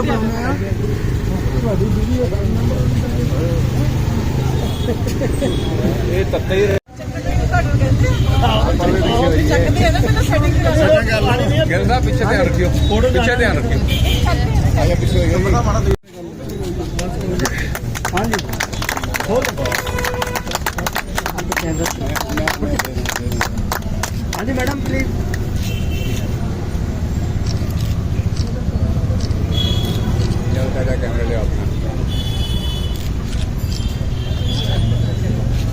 Video ਬਣਾਉਂਦੇ ਆ। ਤੁਹਾਡੀ ਵੀਡੀਓ ਇਹ ਤੱਤੇ ਹੀ ਚੱਕਦੇ ਆ ਨਾ ਪਹਿਲਾਂ ਸੈਟਿੰਗ ਕਰਾ ਲਓ। ਗਿਲ ਸਾਹਿਬ ਪਿੱਛੇ ਧਿਆਨ ਰੱਖਿਓ ਪਿੱਛੇ ਧਿਆਨ ਰੱਖਿਓ। ਆਇਆ ਪਿੱਛੇ ਹਾਂਜੀ। ਹੋਰ ਹਾਂਜੀ ਮੈਡਮ ਪਲੀਜ਼ ਜਲ ਕਾ ਕੈਮਰਾ ਲਿਆ ਆਪਣਾ।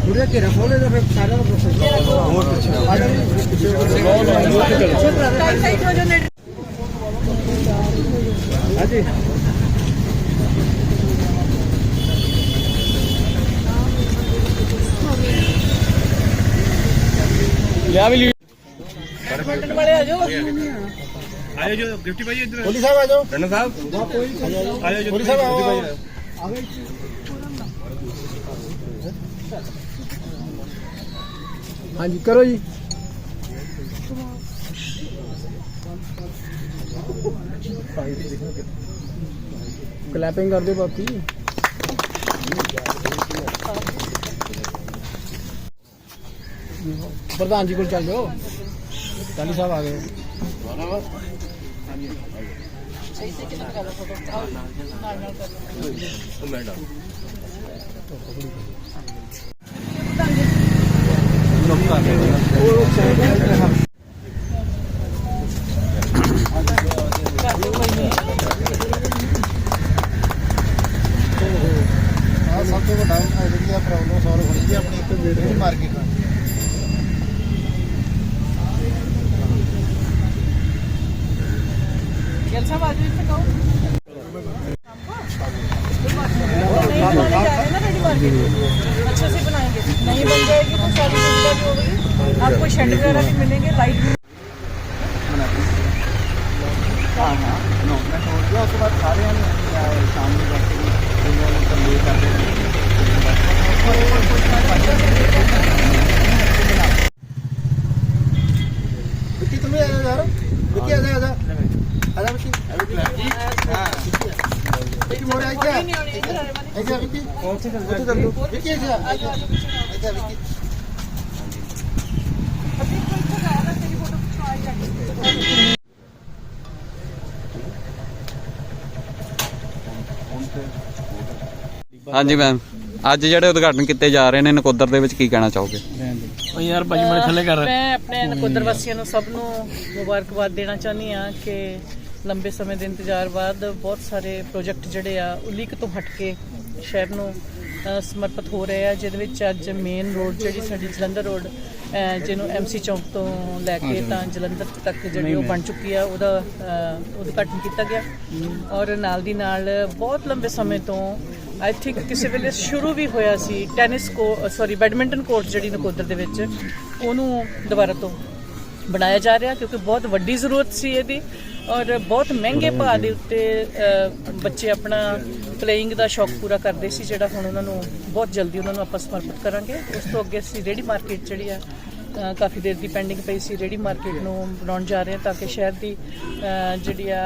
ਥੋੜਾ ਘੇਰਾ ਖੋਲੇ ਤਾਂ ਫਿਰ ਸਾਰਾ ਦਾ ਪ੍ਰੋਸੈਸ ਹੋਰ ਪਿੱਛੇ ਆ ਸਾਈਡ ਸਾਈਡ ਹੋ ਜਾਓ ਨੇੜੇ ਹਾਂਜੀ ਲਿਆ ਵੀ ਮੰਡਣ ਵਾਲੇ ਆ ਜਾਓ ਆਇਓ ਜੋ ਗਿਫਟੀ ਭਾਈ ਇੱਧਰ ਕੋਲੀ ਸਾਹਿਬ ਆ ਜਾਓ ਰਣਾ ਸਾਹਿਬ ਆਇਓ ਜੋ ਕੋਲੀ ਸਾਹਿਬ ਆਓ ਆ ਗਏ ਹਾਂਜੀ ਕਰੋ ਜੀ ਕਲੈਪਿੰਗ ਕਰ ਦਿਓ ਬਾਕੀ ਪ੍ਰਧਾਨ ਜੀ ਕੋਲ ਚੱਲ ਜਾਓ ਚਾਲੀ ਸਾਹਿਬ ਆ ਗਏ ਆ ਸਭ ਤੋਂ ਵੱਡਾ ਜਿਹੜੀ ਆ ਪ੍ਰੋਬਲਮ ਸੋਲਵ ਹੋਣੀ ਜੀ ਆਪਣੀ ਇੱਕ ਵੇਟ ਦੀ ਮਾਰਕੀਟ ਨਾਲ गेल अच्छे से बनाएँगे नहीं बन जाएगी तो सारी सुविधा भी आपको शेड वगैरह भी मिलेंगे लाइट भी उसके बाद सारे हम शाम में बैठे ਉੱਥੇ ਲਓ ਵਿੱਕੀ ਇੱਥੇ ਆ ਆ ਹਾਂਜੀ ਮੈਮ ਅੱਜ ਜਿਹੜੇ ਉਦਘਾਟਨ ਕੀਤੇ ਜਾ ਰਹੇ ਨੇ ਨਕੋਦਰ ਦੇ ਵਿੱਚ ਕੀ ਕਹਿਣਾ ਚਾਹੋਗੇ? ਮੈਂ ਆਪਣੇ ਨਕੋਦਰ ਵਾਸੀਆਂ ਨੂੰ ਸਭ ਨੂੰ ਮੁਬਾਰਕਬਾਦ ਦੇਣਾ ਚਾਹੁੰਦੀ ਆ ਕਿ ਲੰਬੇ ਸਮੇਂ ਦੇ ਇੰਤਜ਼ਾਰ ਬਾਅਦ ਬਹੁਤ ਸਾਰੇ ਪ੍ਰੋਜੈਕਟ ਜਿਹੜੇ ਆ ਉਲੀਕ ਤੋਂ ਹਟ ਕੇ ਸ਼ਹਿਰ ਨੂੰ ਸਮਰਪਿਤ ਹੋ ਰਹੇ ਆ ਜਿਹਦੇ ਵਿੱਚ ਅੱਜ ਮੇਨ ਰੋਡ ਜਿਹੜੀ ਸਾਡੀ ਜਲੰਧਰ ਰੋਡ ਜਿਹਨੂੰ ਐਮਸੀ ਚੌਂਕ ਤੋਂ ਲੈ ਕੇ ਤਾਂ ਜਲੰਧਰ ਤੱਕ ਜਿਹੜੀ ਉਹ ਬਣ ਚੁੱਕੀ ਆ ਉਹਦਾ ਉਦਘਾਟਨ ਕੀਤਾ ਗਿਆ। ਔਰ ਨਾਲ ਦੀ ਨਾਲ ਬਹੁਤ ਲੰਬੇ ਸਮੇਂ ਤੋਂ ਆਈ ਥਿੰਕ ਕਿਸੇ ਵੇਲੇ ਸ਼ੁਰੂ ਵੀ ਹੋਇਆ ਸੀ ਟੈਨਿਸ ਕੋ ਸੌਰੀ ਬੈਡਮਿੰਟਨ ਕੋਰਟ ਜਿਹੜੀ ਨਕੋਦਰ ਦੇ ਵਿੱਚ ਉਹਨੂੰ ਦੁਬਾਰਾ ਤੋਂ ਬਣਾਇਆ ਜਾ ਰਿਹਾ ਕਿਉਂਕਿ ਬਹੁਤ ਵੱਡੀ ਜ਼ਰੂਰਤ ਸੀ ਇਹਦੀ। ਔਰ ਬਹੁਤ ਮਹਿੰਗੇ ਭਾਅ ਦੇ ਉੱਤੇ ਬੱਚੇ ਆਪਣਾ ਪਲੇਇੰਗ ਦਾ ਸ਼ੌਕ ਪੂਰਾ ਕਰਦੇ ਸੀ, ਜਿਹੜਾ ਹੁਣ ਉਹਨਾਂ ਨੂੰ ਬਹੁਤ ਜਲਦੀ ਉਹਨਾਂ ਨੂੰ ਆਪਾਂ ਸਮਰਪਿਤ ਕਰਾਂਗੇ। ਉਸ ਤੋਂ ਅੱਗੇ ਅਸੀਂ ਰੇਡੀ ਮਾਰਕੀਟ ਜਿਹੜੀ ਆ ਕਾਫੀ ਦੇਰ ਦੀ ਪੈਂਡਿੰਗ ਪਈ ਸੀ ਰੇਡੀ ਮਾਰਕੀਟ ਨੂੰ ਬਣਾਉਣ ਜਾ ਰਹੇ ਹਾਂ ਤਾਂ ਕਿ ਸ਼ਹਿਰ ਦੀ ਜਿਹੜੀ ਆ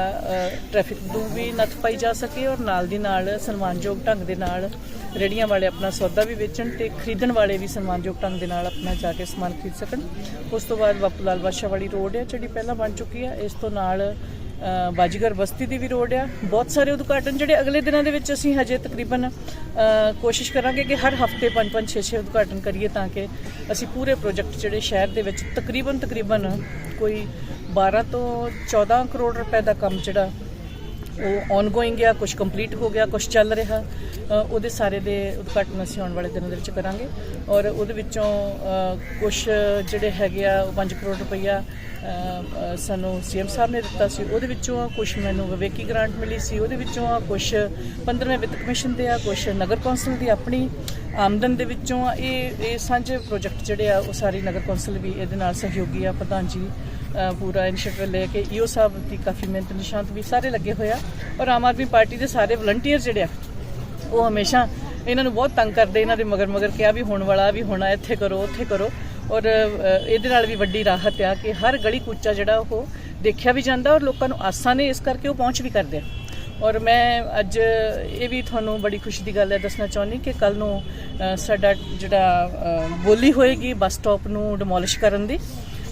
ਟ੍ਰੈਫਿਕ ਨੂੰ ਵੀ ਨੱਥ ਪਾਈ ਜਾ ਸਕੇ ਔਰ ਨਾਲ ਦੀ ਨਾਲ ਸਨਮਾਨਯੋਗ ਢੰਗ ਦੇ ਨਾਲ ਰੇੜੀਆਂ ਵਾਲੇ ਆਪਣਾ ਸੌਦਾ ਵੀ ਵੇਚਣ ਤੇ ਖਰੀਦਣ ਵਾਲੇ ਵੀ ਸਨਮਾਨਯੋਗ ਢੰਗ ਦੇ ਨਾਲ ਆਪਣਾ ਜਾ ਕੇ ਸਮਾਨ ਖਰੀਦ ਸਕਣ। ਉਸ ਤੋਂ ਬਾਅਦ ਬਾਪੂ ਲਾਲ ਬਾਦਸ਼ਾਹ ਵਾਲੀ ਰੋਡ ਹੈ ਜਿਹੜੀ ਪਹਿਲਾਂ ਬਣ ਚੁੱਕੀ ਹੈ ਇਸ ਤੋਂ ਨਾਲ ਬਾਜੀਗਰ ਬਸਤੀ ਦੀ ਵੀ ਰੋਡ ਆ। ਬਹੁਤ ਸਾਰੇ ਉਦਘਾਟਨ ਜਿਹੜੇ ਅਗਲੇ ਦਿਨਾਂ ਦੇ ਵਿੱਚ ਅਸੀਂ ਹਜੇ ਤਕਰੀਬਨ ਕੋਸ਼ਿਸ਼ ਕਰਾਂਗੇ ਕਿ ਹਰ ਹਫ਼ਤੇ 5-5 6-6 ਉਦਘਾਟਨ ਕਰੀਏ ਤਾਂ ਕਿ ਅਸੀਂ ਪੂਰੇ ਪ੍ਰੋਜੈਕਟ ਜਿਹੜੇ ਸ਼ਹਿਰ ਦੇ ਵਿੱਚ ਤਕਰੀਬਨ ਤਕਰੀਬਨ ਕੋਈ 12 ਤੋਂ 14 ਕਰੋੜ ਰੁਪਏ ਦਾ ਕੰਮ ਜਿਹੜਾ ਉਹ ਆਨਗੋਇੰਗ ਆ ਕੁਝ ਕੰਪਲੀਟ ਹੋ ਗਿਆ ਕੁਝ ਚੱਲ ਰਿਹਾ ਉਹਦੇ ਸਾਰੇ ਦੇ ਉਦਘਾਟਨ ਅਸੀਂ ਆਉਣ ਵਾਲੇ ਦਿਨਾਂ ਦੇ ਵਿੱਚ ਕਰਾਂਗੇ। ਔਰ ਉਹਦੇ ਵਿੱਚੋਂ ਕੁਝ ਜਿਹੜੇ ਹੈਗੇ ਆ 5 ਕਰੋੜ ਰੁਪਈਆ ਅ, ਅ, ਸਾਨੂੰ ਸੀਐਮ ਸਾਹਿਬ ਨੇ ਦਿੱਤਾ ਸੀ। ਉਹਦੇ ਵਿੱਚੋਂ ਕੁਝ ਮੈਨੂੰ ਵਿਵੇਕੀ ਗ੍ਰਾਂਟ ਮਿਲੀ ਸੀ। ਉਹਦੇ ਵਿੱਚੋਂ ਕੁਝ 15ਵੇਂ ਵਿੱਤ ਕਮਿਸ਼ਨ ਦੇ ਆ ਕੁਝ ਨਗਰ ਕੌਂਸਲ ਦੀ ਆਪਣੀ ਆਮਦਨ ਦੇ ਵਿੱਚੋਂ ਆ। ਇਹ ਇਹ ਸਾਂਝੇ ਪ੍ਰੋਜੈਕਟ ਜਿਹੜੇ ਆ ਉਹ ਸਾਰੀ ਨਗਰ ਕੌਂਸਲ ਵੀ ਇਹਦੇ ਨਾਲ ਸਹਿਯੋਗੀ ਆ ਪ੍ਰਧਾਨ ਜੀ। ਪੂਰਾ ਇਨੀਸ਼ੀਏਟਿਵ ਲੈ ਕੇ ਈਓ ਸਾਹਿਬ ਦੀ ਕਾਫੀ ਮਿਹਨਤ ਨਿਸ਼ਾਂਤ ਵੀ ਸਾਰੇ ਲੱਗੇ ਹੋਏ ਆ। ਔਰ ਆਮ ਆਦਮੀ ਪਾਰਟੀ ਦੇ ਸਾਰੇ ਵਲੰਟੀਅਰ ਜਿਹੜੇ ਆ, ਉਹ ਹਮੇਸ਼ਾ ਇਹਨਾਂ ਨੂੰ ਬਹੁਤ ਤੰਗ ਕਰਦੇ, ਇਹਨਾਂ ਦੇ ਮਗਰ ਮਗਰ ਕਿਹਾ ਵੀ ਹੋਣ ਵਾਲਾ, ਵੀ ਹੋਣਾ ਇੱਥੇ ਕਰੋ, ਉੱਥੇ ਕਰੋ। ਔਰ ਇਹਦੇ ਨਾਲ ਵੀ ਵੱਡੀ ਰਾਹਤ ਆ ਕਿ ਹਰ ਗਲੀ ਕੂਚਾ ਜਿਹੜਾ ਉਹ ਦੇਖਿਆ ਵੀ ਜਾਂਦਾ ਔਰ ਲੋਕਾਂ ਨੂੰ ਆਸਾਂ ਨੇ ਇਸ ਕਰਕੇ ਉਹ ਪਹੁੰਚ ਵੀ ਕਰਦੇ ਆ। ਔਰ ਮੈਂ ਅੱਜ ਇਹ ਵੀ ਤੁਹਾਨੂੰ ਬੜੀ ਖੁਸ਼ੀ ਦੀ ਗੱਲ ਹੈ ਦੱਸਣਾ ਚਾਹੁੰਦੀ ਕਿ ਕੱਲ ਨੂੰ ਸਾਡਾ ਜਿਹੜਾ ਬੋਲੀ ਹੋਏਗੀ ਬੱਸ ਸਟਾਪ ਨੂੰ ਡਿਮੋਲਿਸ਼ ਕਰਨ ਦੀ।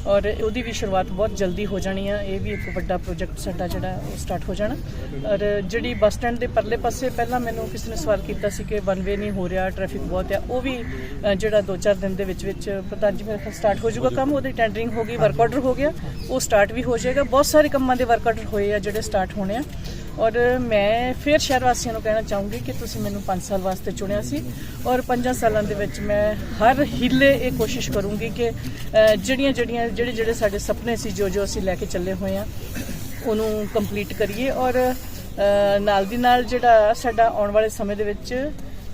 ਔਰ ਉਹਦੀ ਵੀ ਸ਼ੁਰੂਆਤ ਬਹੁਤ ਜਲਦੀ ਹੋ ਜਾਣੀ ਆ। ਇਹ ਵੀ ਇੱਕ ਵੱਡਾ ਪ੍ਰੋਜੈਕਟ ਸਾਡਾ ਜਿਹੜਾ ਉਹ ਸਟਾਰਟ ਹੋ ਜਾਣਾ। ਔਰ ਜਿਹੜੀ ਬੱਸ ਸਟੈਂਡ ਦੇ ਪਰਲੇ ਪਾਸੇ ਪਹਿਲਾਂ ਮੈਨੂੰ ਕਿਸੇ ਨੇ ਸਵਾਲ ਕੀਤਾ ਸੀ ਕਿ ਵਨ ਵੇ ਨਹੀਂ ਹੋ ਰਿਹਾ ਟ੍ਰੈਫਿਕ ਬਹੁਤ ਆ। ਉਹ ਵੀ ਜਿਹੜਾ 2-4 ਦਿਨ ਦੇ ਵਿੱਚ ਵਿੱਚ ਪ੍ਰਧਾਨ ਜੀ ਮੇਰੇ ਸਟਾਰਟ ਹੋ ਜਾਊਗਾ ਕੰਮ। ਉਹਦੀ ਟੈਂਡਰਿੰਗ ਹੋ ਗਈ ਵਰਕ ਆਰਡਰ ਹੋ ਗਿਆ। ਉਹ ਸਟਾਰਟ ਵੀ ਹੋ ਜਾਏਗਾ। ਬਹੁਤ ਸਾਰੇ ਕੰਮਾਂ ਦੇ ਵਰਕ ਆਰਡਰ ਹੋਏ ਆ ਜਿਹੜੇ ਸਟਾਰਟ ਹੋਣੇ ਆ। ਔਰ ਮੈਂ ਫਿਰ ਸ਼ਹਿਰ ਵਾਸੀਆਂ ਨੂੰ ਕਹਿਣਾ ਚਾਹੂੰਗੀ ਕਿ ਤੁਸੀਂ ਮੈਨੂੰ 5 ਸਾਲ ਵਾਸਤੇ ਚੁਣਿਆ ਸੀ ਔਰ 5 ਸਾਲਾਂ ਦੇ ਵਿੱਚ ਮੈਂ ਹਰ ਹਿੱਲੇ ਇਹ ਕੋਸ਼ਿਸ਼ ਕਰੂੰਗੀ ਕਿ ਜਿਹੜੀਆਂ ਜਿਹੜੀਆਂ ਜਿਹੜੇ ਜਿਹੜੇ ਸਾਡੇ ਸੁਪਨੇ ਸੀ, ਜੋ ਜੋ ਅਸੀਂ ਲੈ ਕੇ ਚੱਲੇ ਹੋਏ ਆ ਉਹਨੂੰ ਕੰਪਲੀਟ ਕਰੀਏ ਔਰ ਨਾਲ ਦੀ ਨਾਲ ਜਿਹੜਾ ਸਾਡਾ ਆਉਣ ਵਾਲੇ ਸਮੇਂ ਦੇ ਵਿੱਚ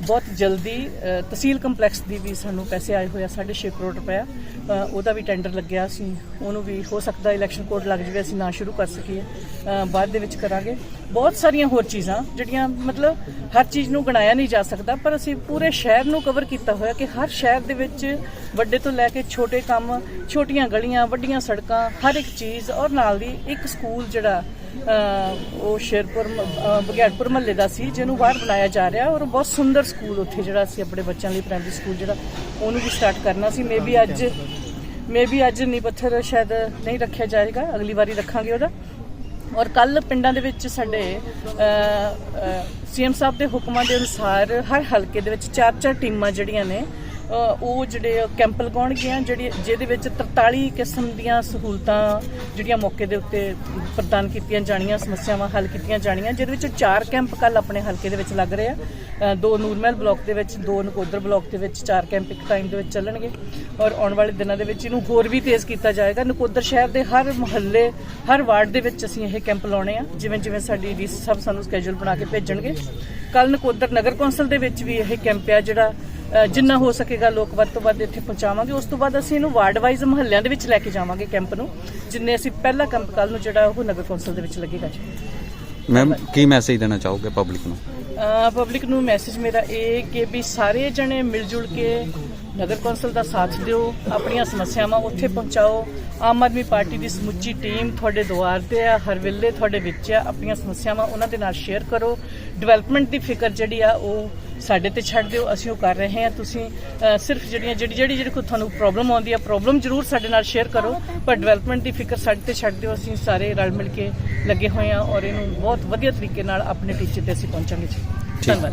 ਬਹੁਤ ਜਲਦੀ ਤਹਿਸੀਲ ਕੰਪਲੈਕਸ ਦੀ ਵੀ ਸਾਨੂੰ ਪੈਸੇ ਆਏ ਹੋਏ ਆ 6.5 ਕਰੋੜ ਰੁਪਇਆ ਉਹਦਾ ਵੀ ਟੈਂਡਰ ਲੱਗਿਆ ਸੀ। ਉਹਨੂੰ ਵੀ ਹੋ ਸਕਦਾ ਇਲੈਕਸ਼ਨ ਕੋਡ ਲੱਗ ਜਾਵੇ, ਅਸੀਂ ਨਾ ਸ਼ੁਰੂ ਕਰ ਸਕੀਏ। ਬਾਅਦ ਦੇ ਵਿੱਚ ਕਰਾਂਗੇ। ਬਹੁਤ ਸਾਰੀਆਂ ਹੋਰ ਚੀਜ਼ਾਂ, ਜਿਹੜੀਆਂ ਮਤਲਬ ਹਰ ਚੀਜ਼ ਨੂੰ ਗਣਾਇਆ ਨਹੀਂ ਜਾ ਸਕਦਾ, ਪਰ ਅਸੀਂ ਪੂਰੇ ਸ਼ਹਿਰ ਨੂੰ ਕਵਰ ਕੀਤਾ ਹੋਇਆ ਕਿ ਹਰ ਸ਼ਹਿਰ ਦੇ ਵਿੱਚ ਵੱਡੇ ਤੋਂ ਲੈ ਕੇ ਛੋਟੇ ਕੰਮ, ਛੋਟੀਆਂ ਗਲੀਆਂ, ਵੱਡੀਆਂ ਸੜਕਾਂ, ਹਰ ਇੱਕ ਚੀਜ਼, ਔਰ ਨਾਲ ਦੀ ਇੱਕ ਸਕੂਲ ਜਿਹੜਾ ਉਹ ਸ਼ੇਰਪੁਰ ਮ- ਮਹੱਲੇ ਦਾ ਸੀ, ਜਿਹਨੂੰ ਬਾਹਰ ਬਣਾਇਆ ਜਾ ਰਿਹਾ ਔਰ ਬਹੁਤ ਸੁੰਦਰ ਸਕੂਲ ਉੱਥੇ ਜਿਹੜਾ ਅਸੀਂ ਆਪਣੇ ਬੱਚਿਆਂ ਲਈ ਪ੍ਰਾਇਮਰੀ ਸਕੂਲ ਜਿਹੜਾ, ਉਹਨੂੰ ਵੀ ਸਟਾਰਟ ਕਰਨਾ ਸੀ। ਮੇਬੀ ਅੱਜ ਮੇਬੀ ਅੱਜ ਨੀ ਪੱਥਰ ਸ਼ਾਇਦ ਨਹੀਂ ਰੱਖਿਆ ਜਾਏਗਾ, ਅਗਲੀ ਵਾਰੀ ਰੱਖਾਂਗੇ ਉਹਦਾ। ਔਰ ਕੱਲ ਪਿੰਡਾਂ ਦੇ ਵਿੱਚ ਸਾਡੇ ਸੀਐਮ ਸਾਹਿਬ ਦੇ ਹੁਕਮਾਂ ਦੇ ਅਨੁਸਾਰ ਹਰ ਹਲਕੇ ਦੇ ਵਿੱਚ ਚਾਰ ਚਾਰ ਟੀਮਾਂ ਜਿਹੜੀਆਂ ਨੇ ਉਹ ਜਿਹੜੇ ਕੈਂਪ ਲਗਾਉਣਗੇ ਆ, ਜਿਹੜੀ ਜਿਹਦੇ ਵਿੱਚ 43 ਕਿਸਮ ਦੀਆਂ ਸਹੂਲਤਾਂ ਜਿਹੜੀਆਂ ਮੌਕੇ ਦੇ ਉੱਤੇ ਪ੍ਰਦਾਨ ਕੀਤੀਆਂ ਜਾਣੀਆਂ, ਸਮੱਸਿਆਵਾਂ ਹੱਲ ਕੀਤੀਆਂ ਜਾਣੀਆਂ, ਜਿਹਦੇ ਵਿੱਚ ਚਾਰ ਕੈਂਪ ਕੱਲ ਆਪਣੇ ਹਲਕੇ ਦੇ ਵਿੱਚ ਲੱਗ ਰਹੇ ਆ। ਦੋ ਨੂਰਮਹਿਲ ਬਲਾਕ ਦੇ ਵਿੱਚ, ਦੋ ਨਕੋਦਰ ਬਲਾਕ ਦੇ ਵਿੱਚ ਚਾਰ ਕੈਂਪ ਇੱਕ ਟਾਈਮ ਦੇ ਵਿੱਚ ਚੱਲਣਗੇ ਔਰ ਆਉਣ ਵਾਲੇ ਦਿਨਾਂ ਦੇ ਵਿੱਚ ਇਹਨੂੰ ਹੋਰ ਵੀ ਤੇਜ਼ ਕੀਤਾ ਜਾਏਗਾ। ਨਕੋਦਰ ਸ਼ਹਿਰ ਦੇ ਹਰ ਮੁਹੱਲੇ, ਹਰ ਵਾਰਡ ਦੇ ਵਿੱਚ ਅਸੀਂ ਇਹ ਕੈਂਪ ਲਾਉਣੇ ਆ, ਜਿਵੇਂ ਜਿਵੇਂ ਸਾਡੀ ਡੀਸੀ ਸਾਹਿਬ ਸਾਨੂੰ ਸਕੇਜੂਲ ਬਣਾ ਕੇ ਭੇਜਣਗੇ। ਕੱਲ ਨਕੋਦਰ ਨਗਰ ਕੌਂਸਲ ਦੇ ਵਿੱਚ ਵੀ ਇਹ ਕੈਂਪ ਆ, ਜਿਹੜਾ ਜਿੰਨਾ ਹੋ ਸਕੇਗਾ ਲੋਕ ਵੱਧ ਤੋਂ ਵੱਧ ਇੱਥੇ ਪਹੁੰਚਾਵਾਂਗੇ। ਉਸ ਤੋਂ ਬਾਅਦ ਅਸੀਂ ਇਹਨੂੰ ਵਾਰਡ ਵਾਈਜ਼ ਮੁਹੱਲਿਆਂ ਦੇ ਵਿੱਚ ਲੈ ਕੇ ਜਾਵਾਂਗੇ ਕੈਂਪ ਨੂੰ ਜਿੰਨੇ ਅਸੀਂ ਪਹਿਲਾ ਕੈਂਪ ਕੱਲ ਨੂੰ ਜਿਹੜਾ ਉਹ ਨਗਰ ਕੌਂਸਲ ਦੇ ਵਿੱਚ ਲੱਗੇਗਾ ਜੀ। ਮੈਮ ਕੀ ਮੈਸੇਜ ਦੇਣਾ ਚਾਹੋਗੇ ਪਬਲਿਕ ਨੂੰ? ਪਬਲਿਕ ਨੂੰ ਮੈਸੇਜ ਮੇਰਾ ਇਹ ਕਿ ਵੀ ਸਾਰੇ ਜਣੇ ਮਿਲ ਜੁਲ ਕੇ ਨਗਰ ਕੌਂਸਲ ਦਾ ਸਾਥ ਦਿਓ ਆਪਣੀਆਂ ਸਮੱਸਿਆਵਾਂ ਉੱਥੇ ਪਹੁੰਚਾਓ। ਆਮ ਆਦਮੀ ਪਾਰਟੀ ਦੀ ਸਮੁੱਚੀ ਟੀਮ ਤੁਹਾਡੇ ਦੁਆਰ ਤੇ ਆ ਹਰ ਵੇਲੇ ਤੁਹਾਡੇ ਵਿੱਚ ਆ ਆਪਣੀਆਂ ਸਮੱਸਿਆਵਾਂ ਉਹਨਾਂ ਦੇ ਨਾਲ ਸ਼ੇਅਰ ਕਰੋ। ਡਿਵੈਲਪਮੈਂਟ ਦੀ ਫਿਕਰ ਜਿਹੜੀ ਆ ਉਹ ਸਾਡੇ ਤੇ ਛੱਡ ਦਿਓ ਅਸੀਂ ਉਹ ਕਰ ਰਹੇ ਹਾਂ। ਤੁਸੀਂ ਸਿਰਫ ਜਿਹੜੀਆਂ ਜਿਹੜੀ ਜਿਹੜੀ ਜਿਹੜੀ ਕੋਈ ਤੁਹਾਨੂੰ ਪ੍ਰੋਬਲਮ ਆਉਂਦੀ ਆ ਪ੍ਰੋਬਲਮ ਜ਼ਰੂਰ ਸਾਡੇ ਨਾਲ ਸ਼ੇਅਰ ਕਰੋ। ਪਰ ਡਿਵੈਲਪਮੈਂਟ ਦੀ ਫਿਕਰ ਸਾਡੇ ਤੇ ਛੱਡ ਦਿਓ। ਅਸੀਂ ਸਾਰੇ ਰਲ ਮਿਲ ਕੇ ਲੱਗੇ ਹੋਏ ਹਾਂ ਔਰ ਇਹਨੂੰ ਬਹੁਤ ਵਧੀਆ ਤਰੀਕੇ ਨਾਲ ਆਪਣੇ ਟੀਚੇ ਤੇ ਅਸੀਂ ਪਹੁੰਚਾਂਗੇ ਜੀ। ਧੰਨਵਾਦ।